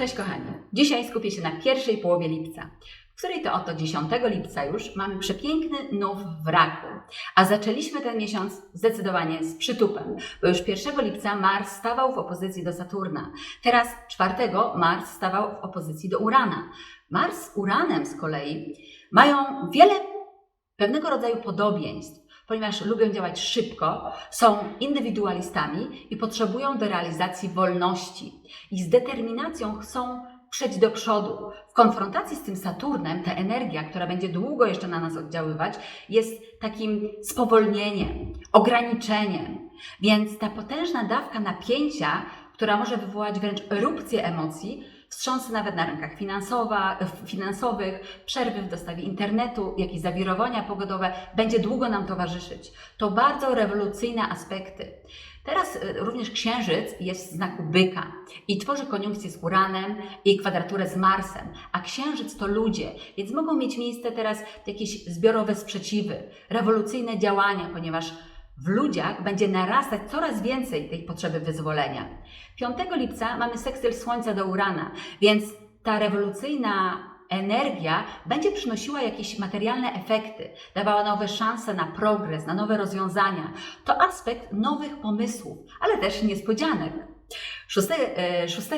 Cześć kochani. Dzisiaj skupię się na pierwszej połowie lipca, w której to oto 10 lipca już mamy przepiękny nów w raku. A zaczęliśmy ten miesiąc zdecydowanie z przytupem, bo już 1 lipca Mars stawał w opozycji do Saturna. Teraz 4 Mars stawał w opozycji do Urana. Mars z Uranem z kolei mają wiele pewnego rodzaju podobieństw, ponieważ lubią działać szybko, są indywidualistami i potrzebują do realizacji wolności. I z determinacją chcą przejść do przodu. W konfrontacji z tym Saturnem ta energia, która będzie długo jeszcze na nas oddziaływać, jest takim spowolnieniem, ograniczeniem. Więc ta potężna dawka napięcia, która może wywołać wręcz erupcję emocji, wstrząsy nawet na rynkach finansowych, przerwy w dostawie internetu, jakieś zawirowania pogodowe, będzie długo nam towarzyszyć. To bardzo rewolucyjne aspekty. Teraz y, również Księżyc jest w znaku byka i tworzy koniunkcję z Uranem i kwadraturę z Marsem, a Księżyc to ludzie, więc mogą mieć miejsce teraz jakieś zbiorowe sprzeciwy, rewolucyjne działania, ponieważ w ludziach będzie narastać coraz więcej tej potrzeby wyzwolenia. 5 lipca mamy sekstyl Słońca do Urana, więc ta rewolucyjna energia będzie przynosiła jakieś materialne efekty, dawała nowe szanse na progres, na nowe rozwiązania. To aspekt nowych pomysłów, ale też niespodzianek. 6, e, 6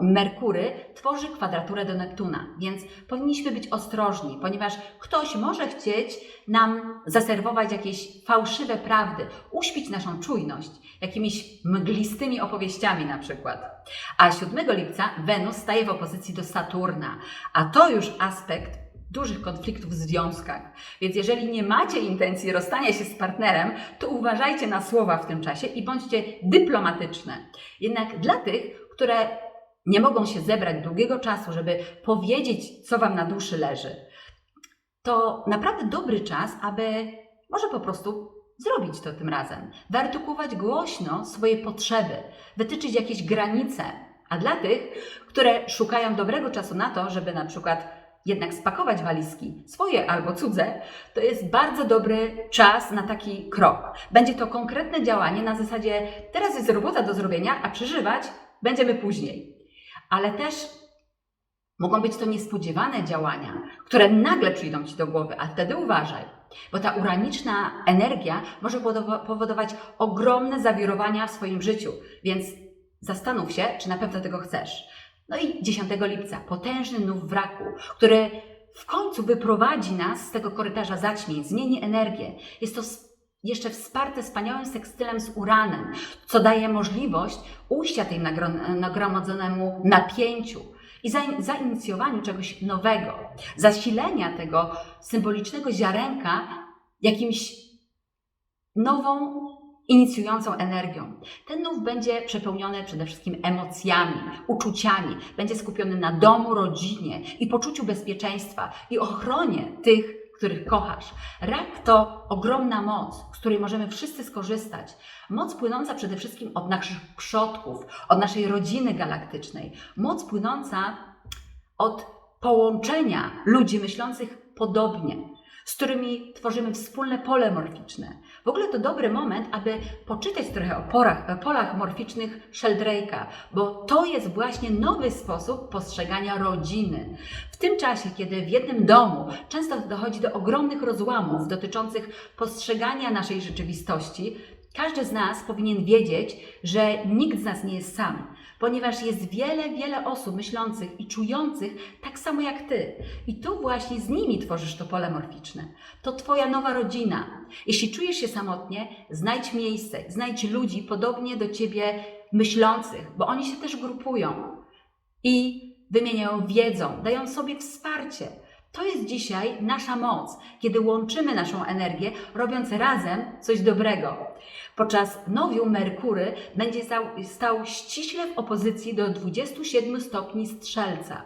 Merkury tworzy kwadraturę do Neptuna, więc powinniśmy być ostrożni, ponieważ ktoś może chcieć nam zaserwować jakieś fałszywe prawdy, uśpić naszą czujność jakimiś mglistymi opowieściami na przykład. A 7 lipca Wenus staje w opozycji do Saturna, a to już aspekt dużych konfliktów w związkach. Więc jeżeli nie macie intencji rozstania się z partnerem, to uważajcie na słowa w tym czasie i bądźcie dyplomatyczne. Jednak dla tych, które nie mogą się zebrać długiego czasu, żeby powiedzieć, co Wam na duszy leży, to naprawdę dobry czas, aby może po prostu zrobić to tym razem. Wyartykułować głośno swoje potrzeby, wytyczyć jakieś granice. A dla tych, które szukają dobrego czasu na to, żeby na przykład jednak spakować walizki, swoje albo cudze, to jest bardzo dobry czas na taki krok. Będzie to konkretne działanie na zasadzie teraz jest robota do zrobienia, a przeżywać będziemy później. Ale też mogą być to niespodziewane działania, które nagle przyjdą Ci do głowy, a wtedy uważaj. Bo ta uraniczna energia może powodować ogromne zawirowania w swoim życiu, więc zastanów się, czy na pewno tego chcesz. No i 10 lipca potężny nów wraku, który w końcu wyprowadzi nas z tego korytarza zaćmień, zmieni energię. Jest to jeszcze wsparte wspaniałym sekstylem z uranem, co daje możliwość ujścia tej nagromadzonemu napięciu i zainicjowaniu czegoś nowego, zasilenia tego symbolicznego ziarenka jakimś nową inicjującą energią. Ten nów będzie przepełniony przede wszystkim emocjami, uczuciami, będzie skupiony na domu, rodzinie i poczuciu bezpieczeństwa i ochronie tych, których kochasz. Rak to ogromna moc, z której możemy wszyscy skorzystać. Moc płynąca przede wszystkim od naszych przodków, od naszej rodziny galaktycznej. Moc płynąca od połączenia ludzi myślących podobnie, z którymi tworzymy wspólne pole morficzne. W ogóle to dobry moment, aby poczytać trochę o porach, o polach morficznych Sheldrake'a, bo to jest właśnie nowy sposób postrzegania rodziny. W tym czasie, kiedy w jednym domu często dochodzi do ogromnych rozłamów dotyczących postrzegania naszej rzeczywistości, każdy z nas powinien wiedzieć, że nikt z nas nie jest sam, ponieważ jest wiele, wiele osób myślących i czujących tak samo jak ty. I tu właśnie z nimi tworzysz to pole morficzne. To Twoja nowa rodzina. Jeśli czujesz się samotnie, znajdź miejsce, znajdź ludzi podobnie do Ciebie myślących, bo oni się też grupują i wymieniają wiedzą, dają sobie wsparcie. To jest dzisiaj nasza moc, kiedy łączymy naszą energię, robiąc razem coś dobrego. Podczas nowiu Merkury będzie stał, ściśle w opozycji do 27 stopni strzelca,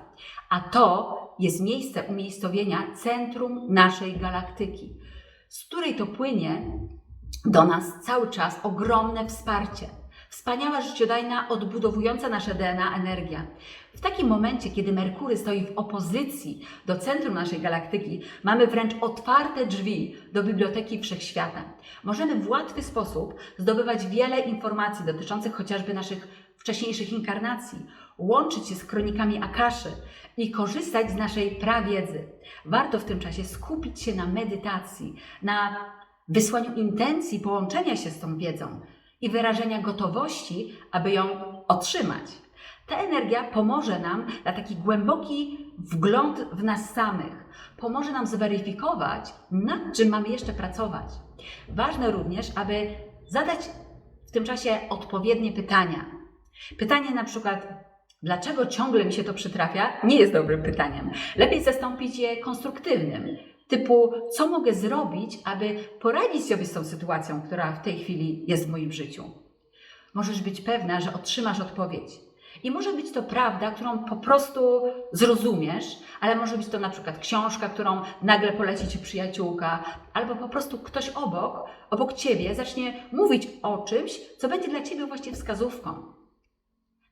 a to jest miejsce umiejscowienia centrum naszej galaktyki, z której to płynie do nas cały czas ogromne wsparcie. Wspaniała, życiodajna, odbudowująca nasze DNA energia. W takim momencie, kiedy Merkury stoi w opozycji do centrum naszej galaktyki, mamy wręcz otwarte drzwi do biblioteki wszechświata. Możemy w łatwy sposób zdobywać wiele informacji dotyczących chociażby naszych wcześniejszych inkarnacji, łączyć się z kronikami Akaszy i korzystać z naszej prawiedzy. Warto w tym czasie skupić się na medytacji, na wysłaniu intencji połączenia się z tą wiedzą i wyrażenia gotowości, aby ją otrzymać. Ta energia pomoże nam na taki głęboki wgląd w nas samych. Pomoże nam zweryfikować, nad czym mamy jeszcze pracować. Ważne również, aby zadać w tym czasie odpowiednie pytania. Pytanie na przykład, dlaczego ciągle mi się to przytrafia, nie jest dobrym pytaniem. Lepiej zastąpić je konstruktywnym, typu, co mogę zrobić, aby poradzić sobie z tą sytuacją, która w tej chwili jest w moim życiu. Możesz być pewna, że otrzymasz odpowiedź. I może być to prawda, którą po prostu zrozumiesz, ale może być to na przykład książka, którą nagle poleci ci przyjaciółka, albo po prostu ktoś obok, obok ciebie zacznie mówić o czymś, co będzie dla ciebie właśnie wskazówką.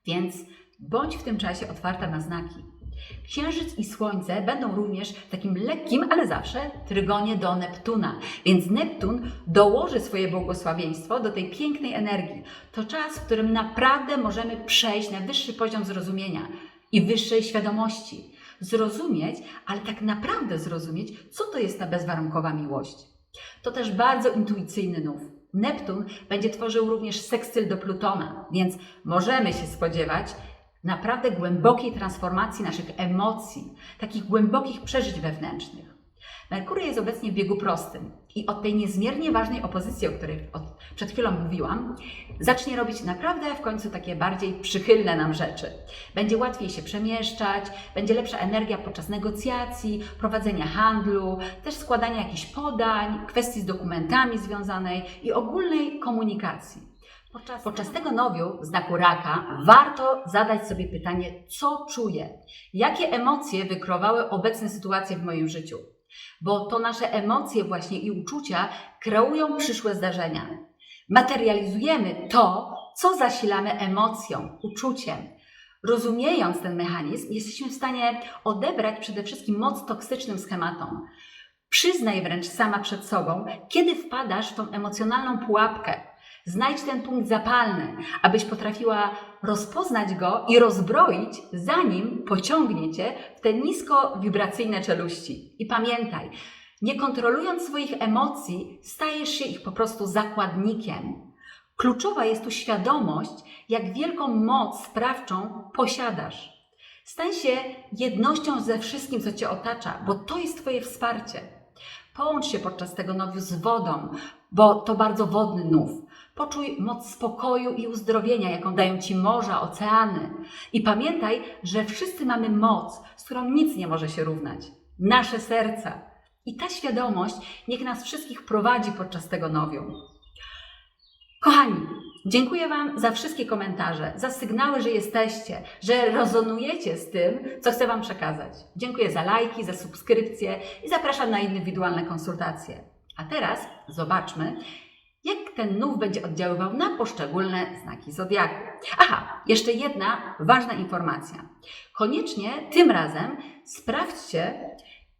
Więc bądź w tym czasie otwarta na znaki. Księżyc i Słońce będą również w takim lekkim, ale zawsze trygonie do Neptuna, więc Neptun dołoży swoje błogosławieństwo do tej pięknej energii. To czas, w którym naprawdę możemy przejść na wyższy poziom zrozumienia i wyższej świadomości. Zrozumieć, ale tak naprawdę zrozumieć, co to jest ta bezwarunkowa miłość. To też bardzo intuicyjny nów. Neptun będzie tworzył również sekstyl do Plutona, więc możemy się spodziewać naprawdę głębokiej transformacji naszych emocji, takich głębokich przeżyć wewnętrznych. Merkury jest obecnie w biegu prostym i od tej niezmiernie ważnej opozycji, o której od, przed chwilą mówiłam, zacznie robić naprawdę w końcu takie bardziej przychylne nam rzeczy. Będzie łatwiej się przemieszczać, będzie lepsza energia podczas negocjacji, prowadzenia handlu, też składania jakichś podań, kwestii z dokumentami związanej i ogólnej komunikacji. Podczas, podczas tego nowiu znaku raka warto zadać sobie pytanie, co czuję, jakie emocje wykrowały obecne sytuacje w moim życiu, bo to nasze emocje właśnie i uczucia kreują przyszłe zdarzenia. Materializujemy to, co zasilamy emocją, uczuciem. Rozumiejąc ten mechanizm, jesteśmy w stanie odebrać przede wszystkim moc toksycznym schematom. Przyznaj wręcz sama przed sobą, kiedy wpadasz w tą emocjonalną pułapkę, Znajdź ten punkt zapalny, abyś potrafiła rozpoznać go i rozbroić, zanim pociągnie cię w te niskowibracyjne czeluści. I pamiętaj, nie kontrolując swoich emocji, stajesz się ich po prostu zakładnikiem. Kluczowa jest tu świadomość, jak wielką moc sprawczą posiadasz. Stań się jednością ze wszystkim, co cię otacza, bo to jest Twoje wsparcie. Połącz się podczas tego nowiu z wodą, bo to bardzo wodny nów. Poczuj moc spokoju i uzdrowienia, jaką dają Ci morza, oceany. I pamiętaj, że wszyscy mamy moc, z którą nic nie może się równać. Nasze serca. I ta świadomość niech nas wszystkich prowadzi podczas tego nowiu. Kochani, dziękuję Wam za wszystkie komentarze, za sygnały, że jesteście, że rezonujecie z tym, co chcę Wam przekazać. Dziękuję za lajki, za subskrypcje i zapraszam na indywidualne konsultacje. A teraz zobaczmy, jak ten nów będzie oddziaływał na poszczególne znaki zodiaku. Aha, jeszcze jedna ważna informacja. Koniecznie tym razem sprawdźcie,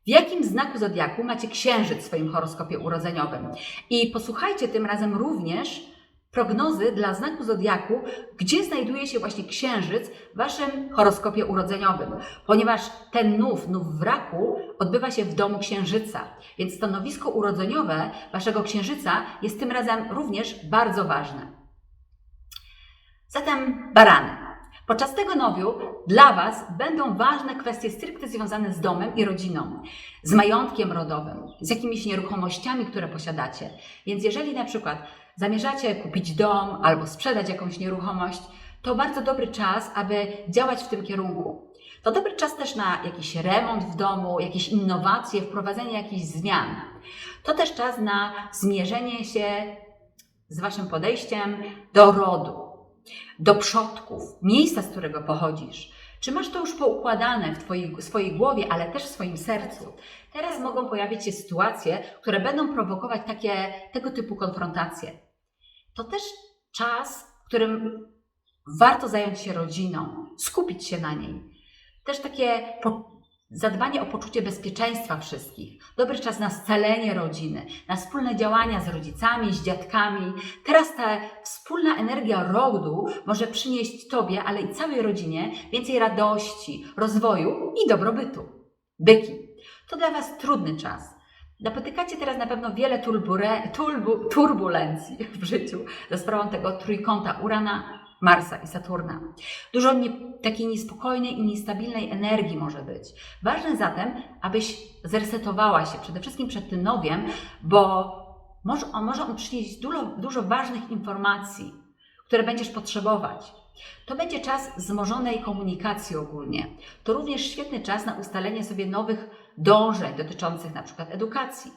w jakim znaku zodiaku macie księżyc w swoim horoskopie urodzeniowym. I posłuchajcie tym razem również prognozy dla znaku zodiaku, gdzie znajduje się właśnie księżyc w waszym horoskopie urodzeniowym, ponieważ ten nów, nów w raku, odbywa się w domu księżyca, więc stanowisko urodzeniowe waszego księżyca jest tym razem również bardzo ważne. Zatem barany. Podczas tego nowiu dla Was będą ważne kwestie stricte związane z domem i rodziną, z majątkiem rodowym, z jakimiś nieruchomościami, które posiadacie. Więc jeżeli na przykład zamierzacie kupić dom albo sprzedać jakąś nieruchomość, to bardzo dobry czas, aby działać w tym kierunku. To dobry czas też na jakiś remont w domu, jakieś innowacje, wprowadzenie jakichś zmian. To też czas na zmierzenie się z Waszym podejściem do rodu, do przodków, miejsca, z którego pochodzisz. Czy masz to już poukładane w twojej, swojej głowie, ale też w swoim sercu? Teraz mogą pojawić się sytuacje, które będą prowokować takie, tego typu konfrontacje. To też czas, w którym warto zająć się rodziną, skupić się na niej. Też takie zadbanie o poczucie bezpieczeństwa wszystkich, dobry czas na scalenie rodziny, na wspólne działania z rodzicami, z dziadkami. Teraz ta wspólna energia rodu może przynieść Tobie, ale i całej rodzinie więcej radości, rozwoju i dobrobytu. Byki. To dla Was trudny czas. Napotykacie teraz na pewno wiele turbure, turbu, turbulencji w życiu za sprawą tego trójkąta Urana, Marsa i Saturna. Dużo nie, takiej niespokojnej i niestabilnej energii może być. Ważne zatem, abyś zresetowała się przede wszystkim przed tym nowiem, bo może on, może on przynieść dużo, dużo ważnych informacji, które będziesz potrzebować. To będzie czas wzmożonej komunikacji ogólnie. To również świetny czas na ustalenie sobie nowych dążeń dotyczących na przykład edukacji.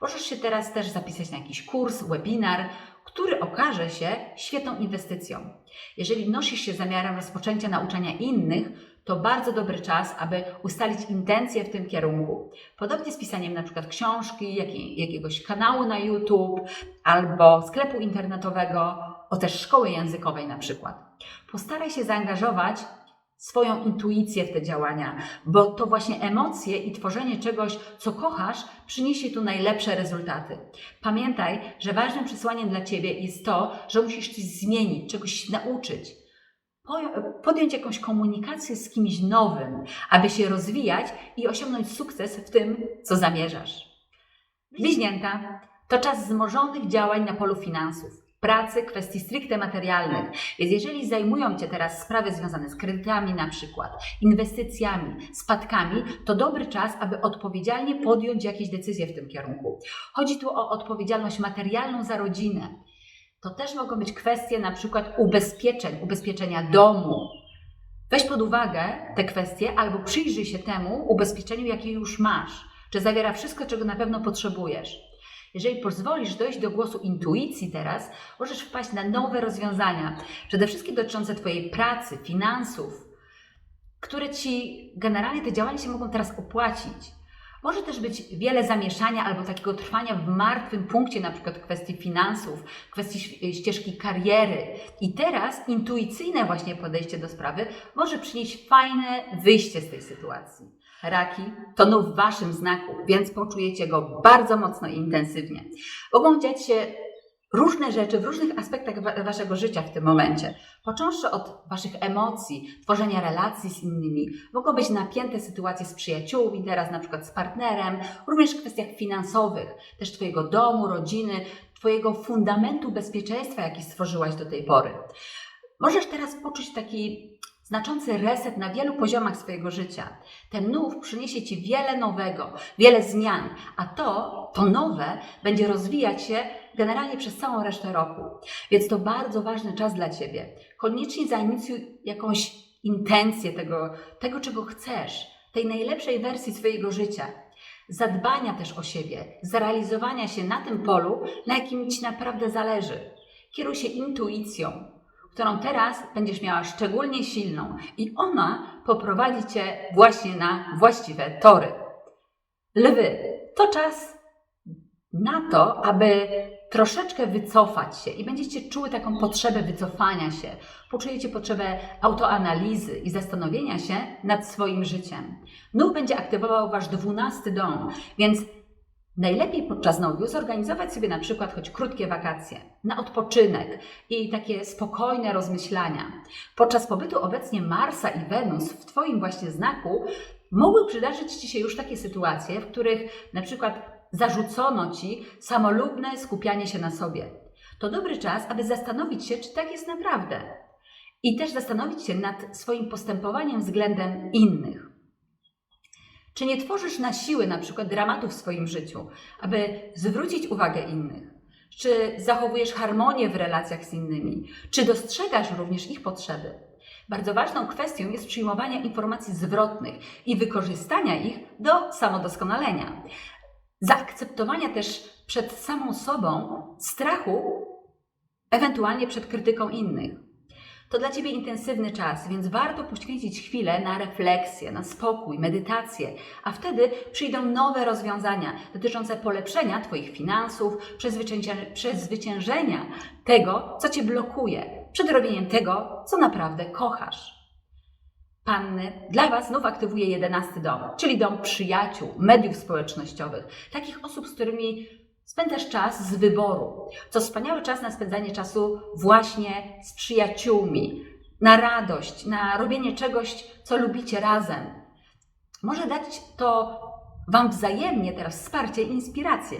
Możesz się teraz też zapisać na jakiś kurs, webinar, który okaże się świetną inwestycją. Jeżeli nosisz się zamiarem rozpoczęcia nauczania innych, to bardzo dobry czas, aby ustalić intencje w tym kierunku. Podobnie z pisaniem na przykład książki, jakiej, jakiegoś kanału na YouTube albo sklepu internetowego, o też szkoły językowej na przykład. Postaraj się zaangażować swoją intuicję w te działania, bo to właśnie emocje i tworzenie czegoś, co kochasz, przyniesie tu najlepsze rezultaty. Pamiętaj, że ważnym przesłaniem dla Ciebie jest to, że musisz coś zmienić, czegoś się nauczyć. Podjąć jakąś komunikację z kimś nowym, aby się rozwijać i osiągnąć sukces w tym, co zamierzasz. Bliźnięta to czas wzmożonych działań na polu finansów pracy, kwestii stricte materialnych. Więc jeżeli zajmują Cię teraz sprawy związane z kredytami na przykład, inwestycjami, spadkami, to dobry czas, aby odpowiedzialnie podjąć jakieś decyzje w tym kierunku. Chodzi tu o odpowiedzialność materialną za rodzinę. To też mogą być kwestie na przykład ubezpieczeń, ubezpieczenia domu. Weź pod uwagę te kwestie albo przyjrzyj się temu ubezpieczeniu, jakie już masz. Czy zawiera wszystko, czego na pewno potrzebujesz. Jeżeli pozwolisz dojść do głosu intuicji teraz, możesz wpaść na nowe rozwiązania, przede wszystkim dotyczące Twojej pracy, finansów, które Ci generalnie te działania się mogą teraz opłacić. Może też być wiele zamieszania albo takiego trwania w martwym punkcie, na przykład kwestii finansów, kwestii ścieżki kariery. I teraz intuicyjne właśnie podejście do sprawy może przynieść fajne wyjście z tej sytuacji. Raki to w Waszym znaku, więc poczujecie go bardzo mocno i intensywnie. Mogą dziać się różne rzeczy w różnych aspektach wa Waszego życia w tym momencie. Począwszy od Waszych emocji, tworzenia relacji z innymi, mogą być napięte sytuacje z przyjaciółmi, teraz na przykład z partnerem, również w kwestiach finansowych, też Twojego domu, rodziny, Twojego fundamentu bezpieczeństwa, jaki stworzyłaś do tej pory. Możesz teraz poczuć taki znaczący reset na wielu poziomach swojego życia. Ten nów przyniesie Ci wiele nowego, wiele zmian, a to, to nowe będzie rozwijać się generalnie przez całą resztę roku. Więc to bardzo ważny czas dla Ciebie. Koniecznie zainicjuj jakąś intencję tego, tego czego chcesz, tej najlepszej wersji swojego życia. Zadbania też o siebie, zrealizowania się na tym polu, na jakim Ci naprawdę zależy. Kieruj się intuicją, którą teraz będziesz miała szczególnie silną i ona poprowadzi Cię właśnie na właściwe tory. Lwy, to czas na to, aby troszeczkę wycofać się i będziecie czuły taką potrzebę wycofania się. Poczujecie potrzebę autoanalizy i zastanowienia się nad swoim życiem. Nów będzie aktywował Wasz dwunasty dom, więc Najlepiej podczas nowiu zorganizować sobie na przykład choć krótkie wakacje, na odpoczynek i takie spokojne rozmyślania. Podczas pobytu obecnie Marsa i Wenus w Twoim właśnie znaku mogły przydarzyć Ci się już takie sytuacje, w których na przykład zarzucono Ci samolubne skupianie się na sobie. To dobry czas, aby zastanowić się, czy tak jest naprawdę. I też zastanowić się nad swoim postępowaniem względem innych. Czy nie tworzysz na siłę na przykład dramatu w swoim życiu, aby zwrócić uwagę innych? Czy zachowujesz harmonię w relacjach z innymi? Czy dostrzegasz również ich potrzeby? Bardzo ważną kwestią jest przyjmowanie informacji zwrotnych i wykorzystania ich do samodoskonalenia. Zaakceptowania też przed samą sobą strachu, ewentualnie przed krytyką innych. To dla Ciebie intensywny czas, więc warto poświęcić chwilę na refleksję, na spokój, medytację, a wtedy przyjdą nowe rozwiązania dotyczące polepszenia Twoich finansów, przezwyciężenia tego, co Cię blokuje, przed robieniem tego, co naprawdę kochasz. Panny, dla Was znów aktywuje jedenasty dom, czyli dom przyjaciół, mediów społecznościowych, takich osób, z którymi spędzasz czas z wyboru. Co wspaniały czas na spędzanie czasu właśnie z przyjaciółmi, na radość, na robienie czegoś, co lubicie razem. Może dać to Wam wzajemnie teraz wsparcie i inspirację.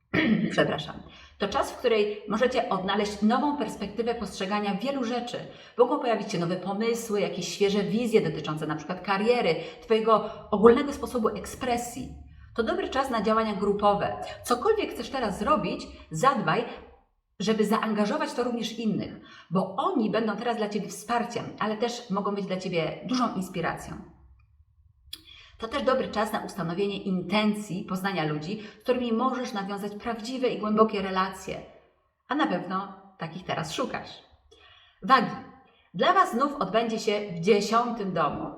Przepraszam. To czas, w której możecie odnaleźć nową perspektywę postrzegania wielu rzeczy. Mogą pojawić się nowe pomysły, jakieś świeże wizje dotyczące na przykład kariery, Twojego ogólnego sposobu ekspresji. To dobry czas na działania grupowe. Cokolwiek chcesz teraz zrobić, zadbaj, żeby zaangażować to również innych, bo oni będą teraz dla Ciebie wsparciem, ale też mogą być dla Ciebie dużą inspiracją. To też dobry czas na ustanowienie intencji poznania ludzi, z którymi możesz nawiązać prawdziwe i głębokie relacje. A na pewno takich teraz szukasz. Wagi. Dla Was znów odbędzie się w dziesiątym domu.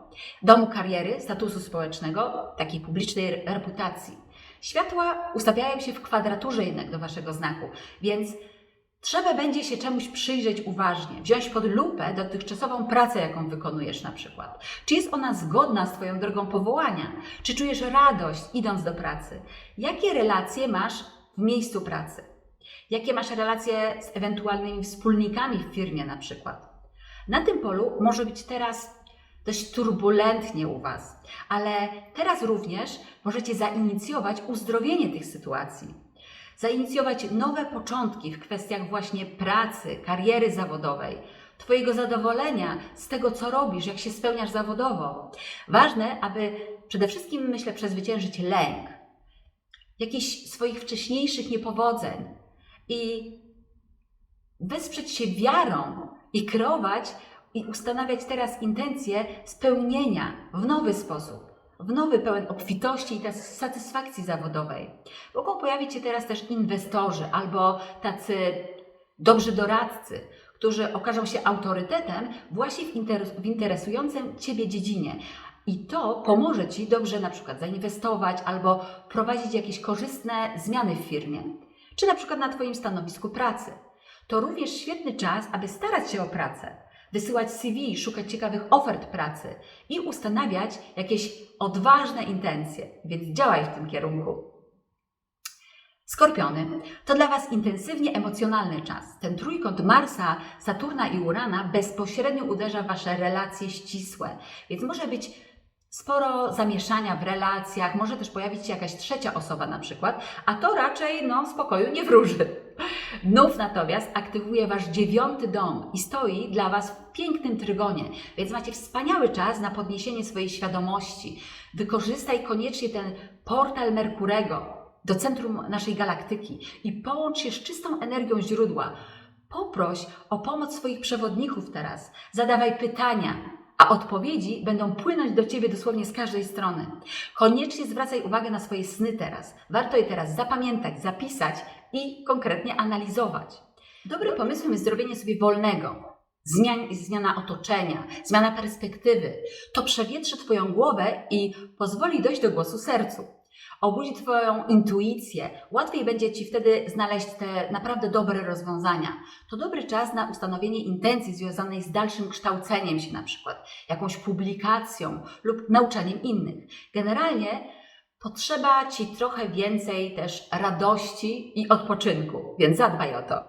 Domu kariery, statusu społecznego, takiej publicznej reputacji. Światła ustawiają się w kwadraturze jednak do Waszego znaku, więc trzeba będzie się czemuś przyjrzeć uważnie, wziąć pod lupę dotychczasową pracę, jaką wykonujesz na przykład. Czy jest ona zgodna z Twoją drogą powołania? Czy czujesz radość idąc do pracy? Jakie relacje masz w miejscu pracy? Jakie masz relacje z ewentualnymi wspólnikami w firmie na przykład? Na tym polu może być teraz dość turbulentnie u Was, ale teraz również możecie zainicjować uzdrowienie tych sytuacji. Zainicjować nowe początki w kwestiach właśnie pracy, kariery zawodowej, Twojego zadowolenia z tego, co robisz, jak się spełniasz zawodowo. Ważne, aby przede wszystkim, myślę, przezwyciężyć lęk, jakichś swoich wcześniejszych niepowodzeń i wesprzeć się wiarą i kreować i ustanawiać teraz intencje spełnienia w nowy sposób, w nowy pełen obfitości i satysfakcji zawodowej. Mogą pojawić się teraz też inwestorzy albo tacy dobrzy doradcy, którzy okażą się autorytetem właśnie w, interes w interesującym Ciebie dziedzinie. I to pomoże Ci dobrze na przykład zainwestować albo prowadzić jakieś korzystne zmiany w firmie, czy na przykład na Twoim stanowisku pracy. To również świetny czas, aby starać się o pracę, wysyłać CV, szukać ciekawych ofert pracy i ustanawiać jakieś odważne intencje, więc działaj w tym kierunku. Skorpiony to dla Was intensywnie emocjonalny czas. Ten trójkąt Marsa, Saturna i Urana bezpośrednio uderza w Wasze relacje ścisłe, więc może być sporo zamieszania w relacjach, może też pojawić się jakaś trzecia osoba na przykład, a to raczej no, spokoju nie wróży. Nów natomiast aktywuje Wasz dziewiąty dom i stoi dla Was w pięknym trygonie, więc macie wspaniały czas na podniesienie swojej świadomości. Wykorzystaj koniecznie ten portal Merkurego do centrum naszej galaktyki i połącz się z czystą energią źródła. Poproś o pomoc swoich przewodników teraz. Zadawaj pytania, a odpowiedzi będą płynąć do Ciebie dosłownie z każdej strony. Koniecznie zwracaj uwagę na swoje sny teraz. Warto je teraz zapamiętać, zapisać i konkretnie analizować. Dobrym pomysłem jest zrobienie sobie wolnego. Zmian, zmiana otoczenia, zmiana perspektywy. To przewietrzy Twoją głowę i pozwoli dojść do głosu sercu. Obudzi Twoją intuicję. Łatwiej będzie Ci wtedy znaleźć te naprawdę dobre rozwiązania. To dobry czas na ustanowienie intencji związanej z dalszym kształceniem się, na przykład jakąś publikacją lub nauczaniem innych. Generalnie potrzeba Ci trochę więcej też radości i odpoczynku, więc zadbaj o to.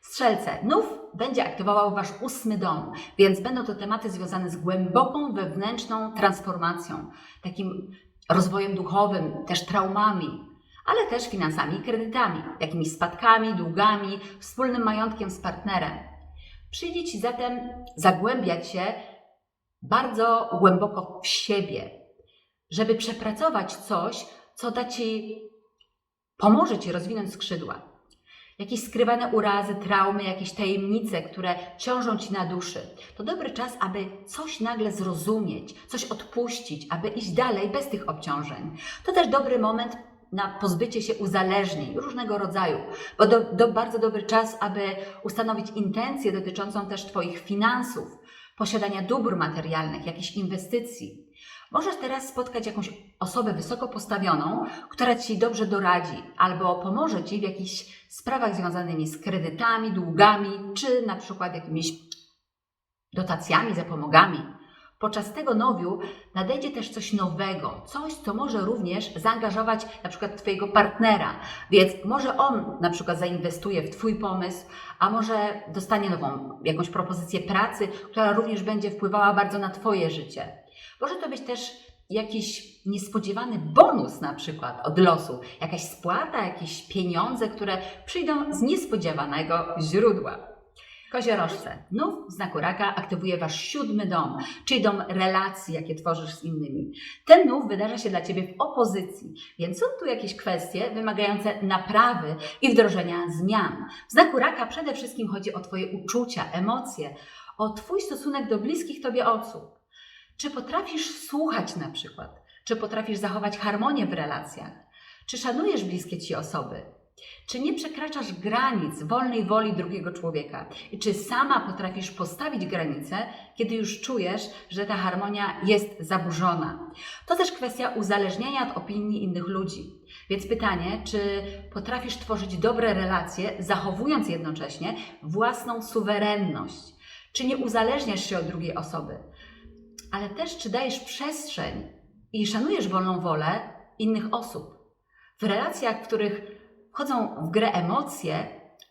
Strzelce, nów będzie aktywował Wasz ósmy dom, więc będą to tematy związane z głęboką wewnętrzną transformacją, takim rozwojem duchowym, też traumami, ale też finansami i kredytami, jakimiś spadkami, długami, wspólnym majątkiem z partnerem. Przyjdzie Ci zatem zagłębiać się bardzo głęboko w siebie, żeby przepracować coś, co da Ci, pomoże Ci rozwinąć skrzydła. Jakieś skrywane urazy, traumy, jakieś tajemnice, które ciążą Ci na duszy. To dobry czas, aby coś nagle zrozumieć, coś odpuścić, aby iść dalej bez tych obciążeń. To też dobry moment na pozbycie się uzależnień różnego rodzaju, bo do, do bardzo dobry czas, aby ustanowić intencję dotyczącą też Twoich finansów, posiadania dóbr materialnych, jakichś inwestycji. Możesz teraz spotkać jakąś osobę wysoko postawioną, która Ci dobrze doradzi albo pomoże Ci w jakichś sprawach związanymi z kredytami, długami, czy na przykład jakimiś dotacjami, zapomogami. Podczas tego nowiu nadejdzie też coś nowego, coś, co może również zaangażować na przykład Twojego partnera, więc może on na przykład zainwestuje w Twój pomysł, a może dostanie nową jakąś propozycję pracy, która również będzie wpływała bardzo na Twoje życie. Może to być też jakiś niespodziewany bonus na przykład od losu, jakaś spłata, jakieś pieniądze, które przyjdą z niespodziewanego źródła. Koziorożce. Nów w znaku raka aktywuje Wasz siódmy dom, czyli dom relacji, jakie tworzysz z innymi. Ten nów wydarza się dla Ciebie w opozycji, więc są tu jakieś kwestie wymagające naprawy i wdrożenia zmian. W znaku raka przede wszystkim chodzi o Twoje uczucia, emocje, o Twój stosunek do bliskich Tobie osób. Czy potrafisz słuchać na przykład? Czy potrafisz zachować harmonię w relacjach? Czy szanujesz bliskie Ci osoby? Czy nie przekraczasz granic wolnej woli drugiego człowieka? I czy sama potrafisz postawić granice, kiedy już czujesz, że ta harmonia jest zaburzona? To też kwestia uzależnienia od opinii innych ludzi. Więc pytanie, czy potrafisz tworzyć dobre relacje, zachowując jednocześnie własną suwerenność? Czy nie uzależniasz się od drugiej osoby? Ale też, czy dajesz przestrzeń i szanujesz wolną wolę innych osób? W relacjach, w których wchodzą w grę emocje,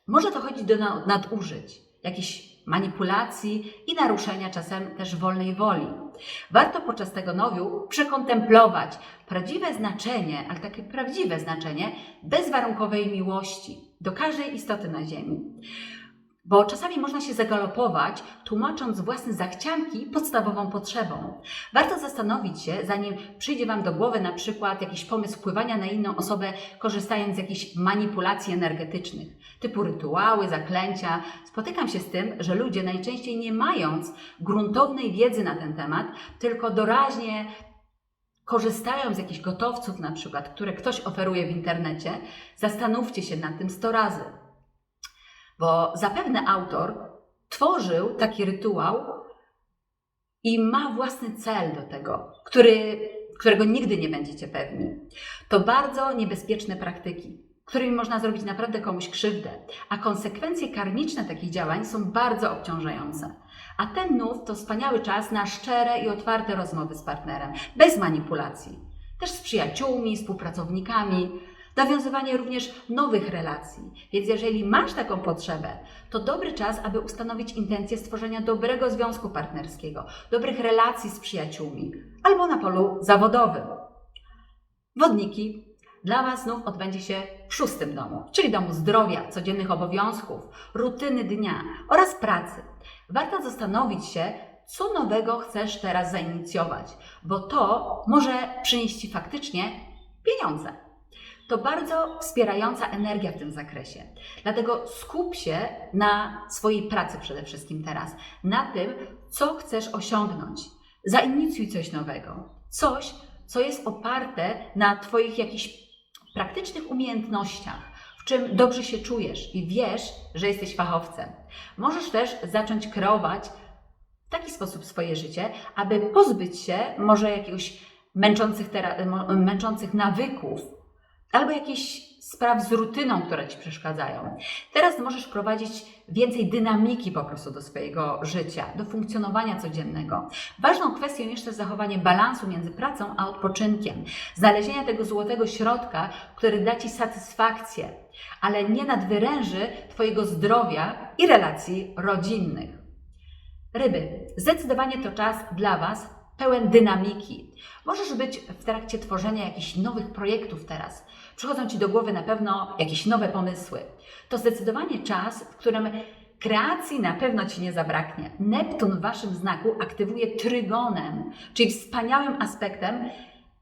może dochodzić do na- nadużyć, jakichś manipulacji i naruszenia czasem też wolnej woli. Warto podczas tego nowiu przekontemplować prawdziwe znaczenie, ale takie prawdziwe znaczenie bezwarunkowej miłości do każdej istoty na Ziemi. Bo czasami można się zagalopować, tłumacząc własne zachcianki podstawową potrzebą. Warto zastanowić się, zanim przyjdzie Wam do głowy na przykład jakiś pomysł wpływania na inną osobę, korzystając z jakichś manipulacji energetycznych, typu rytuały, zaklęcia. Spotykam się z tym, że ludzie najczęściej nie mając gruntownej wiedzy na ten temat, tylko doraźnie korzystają z jakichś gotowców na przykład, które ktoś oferuje w internecie, zastanówcie się nad tym 100 razy. Bo zapewne autor tworzył taki rytuał i ma własny cel do tego, który, którego nigdy nie będziecie pewni. To bardzo niebezpieczne praktyki, którymi można zrobić naprawdę komuś krzywdę, a konsekwencje karmiczne takich działań są bardzo obciążające. A ten nów to wspaniały czas na szczere i otwarte rozmowy z partnerem, bez manipulacji. Też z przyjaciółmi, współpracownikami, nawiązywanie również nowych relacji. Więc jeżeli masz taką potrzebę, to dobry czas, aby ustanowić intencję stworzenia dobrego związku partnerskiego, dobrych relacji z przyjaciółmi albo na polu zawodowym. Wodniki. Dla Was znów odbędzie się w szóstym domu, czyli domu zdrowia, codziennych obowiązków, rutyny dnia oraz pracy. Warto zastanowić się, co nowego chcesz teraz zainicjować, bo to może przynieść Ci faktycznie pieniądze. To bardzo wspierająca energia w tym zakresie. Dlatego skup się na swojej pracy przede wszystkim teraz, na tym, co chcesz osiągnąć. Zainicjuj coś nowego, coś, co jest oparte na Twoich jakichś praktycznych umiejętnościach, w czym dobrze się czujesz i wiesz, że jesteś fachowcem. Możesz też zacząć kreować w taki sposób swoje życie, aby pozbyć się może jakiegoś męczących, męczących nawyków albo jakichś spraw z rutyną, które Ci przeszkadzają. Teraz możesz wprowadzić więcej dynamiki po prostu do swojego życia, do funkcjonowania codziennego. Ważną kwestią jest też zachowanie balansu między pracą a odpoczynkiem. Znalezienia tego złotego środka, który da Ci satysfakcję, ale nie nadwyręży Twojego zdrowia i relacji rodzinnych. Ryby. Zdecydowanie to czas dla Was pełen dynamiki. Możesz być w trakcie tworzenia jakichś nowych projektów teraz. Przychodzą Ci do głowy na pewno jakieś nowe pomysły. To zdecydowanie czas, w którym kreacji na pewno Ci nie zabraknie. Neptun w Waszym znaku aktywuje trygonem, czyli wspaniałym aspektem,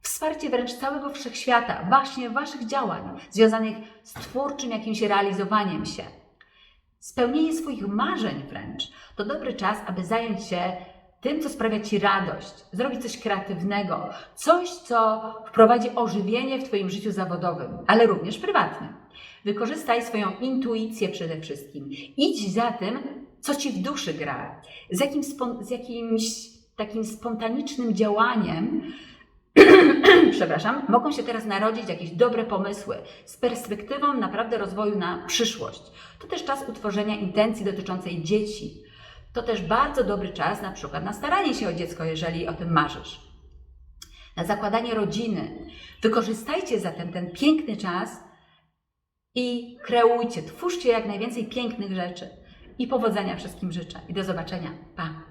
wsparcie wręcz całego wszechświata, właśnie Waszych działań, związanych z twórczym jakimś realizowaniem się. Spełnienie swoich marzeń wręcz to dobry czas, aby zająć się tym, co sprawia Ci radość, zrobić coś kreatywnego, coś, co wprowadzi ożywienie w Twoim życiu zawodowym, ale również prywatnym. Wykorzystaj swoją intuicję przede wszystkim. Idź za tym, co Ci w duszy gra, z, jakim z jakimś takim spontanicznym działaniem, przepraszam, mogą się teraz narodzić jakieś dobre pomysły z perspektywą naprawdę rozwoju na przyszłość. To też czas utworzenia intencji dotyczącej dzieci. To też bardzo dobry czas na przykład na staranie się o dziecko, jeżeli o tym marzysz. Na zakładanie rodziny. Wykorzystajcie zatem ten piękny czas i kreujcie, twórzcie jak najwięcej pięknych rzeczy. I powodzenia wszystkim życzę. I do zobaczenia. Pa!